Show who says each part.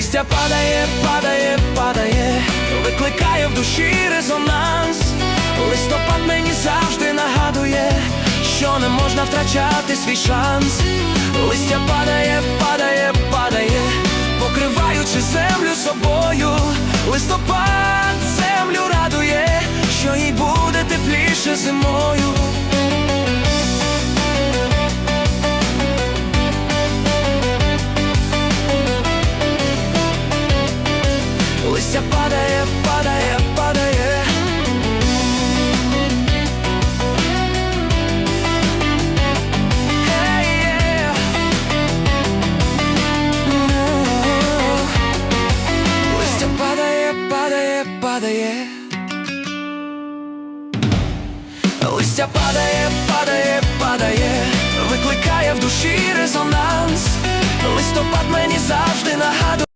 Speaker 1: Листя падає, падає, падає, викликає в душі резонанс. Листопад мені завжди нагадує, що не можна втрачати свій шанс. Листя падає, падає, падає, покриваючи землю собою. Листопад землю радує, що їй буде тепліше зимою. Листя падає, падає, падає. Листя падає, падає, падає. Листя падає, падає, падає, викликає в душі резонанс. Листопад мені завжди нагадує.